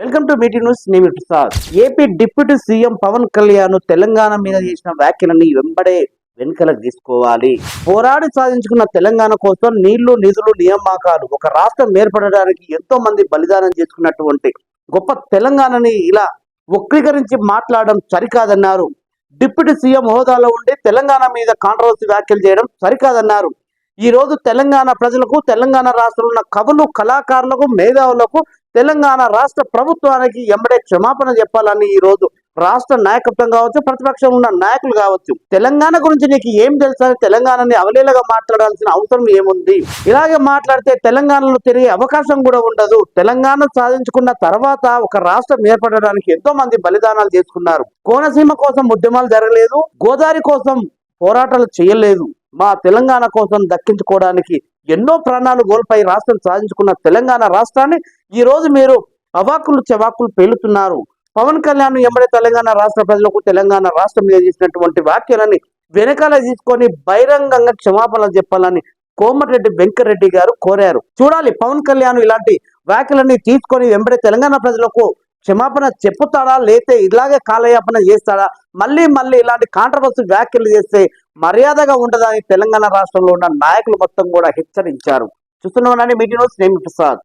Welcome to meeting news నేను Prasad. AP deputy CM Pawan Kalyan Telangana మీద చేసిన వ్యాఖ్యలని వెంబడే వెనుకలకు తీసుకోవాలి. పోరాడి సాధించుకున్న తెలంగాణ కోసం నీళ్ళు నిధులు నియామకాలు ఒక రాష్ట్రం ఏర్పడడానికి ఎంతో మంది బలిదానం చేసుకున్నటువంటి గొప్ప తెలంగాణని ఇలా వక్రీకరించి మాట్లాడడం సరికాదన్నారు. డిప్యూటీ సీఎం హోదాలో ఉండి తెలంగాణ మీద కాంట్రవర్సీ వ్యాఖ్యలు చేయడం సరికాదన్నారు. ఈ రోజు తెలంగాణ ప్రజలకు తెలంగాణ రాష్ట్రంలో ఉన్న కవులు కళాకారులకు మేధావులకు తెలంగాణ రాష్ట్ర ప్రభుత్వానికి ఎంబడే క్షమాపణ చెప్పాలని ఈ రోజు రాష్ట్ర నాయకత్వం కావచ్చు ప్రతిపక్షంలో ఉన్న నాయకులు కావచ్చు. తెలంగాణ గురించి నీకు ఏం తెలుసా? తెలంగాణని అవలీలగా మాట్లాడాల్సిన అవసరం ఏముంది? ఇలాగే మాట్లాడితే తెలంగాణలో తిరిగే అవకాశం కూడా ఉండదు. తెలంగాణ సాధించుకున్న తర్వాత ఒక రాష్ట్రం ఏర్పడడానికి ఎంతో మంది బలిదానాలు చేసుకున్నారు. కోనసీమ కోసం ఉద్యమాలు జరగలేదు. గోదావరి కోసం పోరాటాలు చేయలేదు. మా తెలంగాణ కోసం దక్కించుకోవడానికి ఎన్నో ప్రాణాలు కోల్పోయి రాష్ట్రం సాధించుకున్న తెలంగాణ రాష్ట్రాన్ని ఈ రోజు మీరు అవాకులు చెవాకులు పేలుతున్నారు. పవన్ కళ్యాణ్ ఎంబడే తెలంగాణ రాష్ట్ర ప్రజలకు తెలంగాణ రాష్ట్రం మీద చేసినటువంటి వ్యాఖ్యలని వెనకాల తీసుకొని బహిరంగంగా క్షమాపణలు చెప్పాలని కోమటిరెడ్డి వెంకరెడ్డి గారు కోరారు. చూడాలి పవన్ కళ్యాణ్ ఇలాంటి వ్యాఖ్యలన్నీ తీసుకొని వెంబడే తెలంగాణ ప్రజలకు క్షమాపణ చెప్పుతాడా? లేతే ఇలాగే కాలయాపన చేస్తాడా? మళ్ళీ మళ్ళీ ఇలాంటి కాంట్రవర్సీ వ్యాఖ్యలు చేస్తే మర్యాదగా ఉండదని తెలంగాణ రాష్ట్రంలో ఉన్న నాయకులు మొత్తం కూడా హెచ్చరించారు. చూస్తున్నామని మీటింగ్ నేను ప్రసాద్.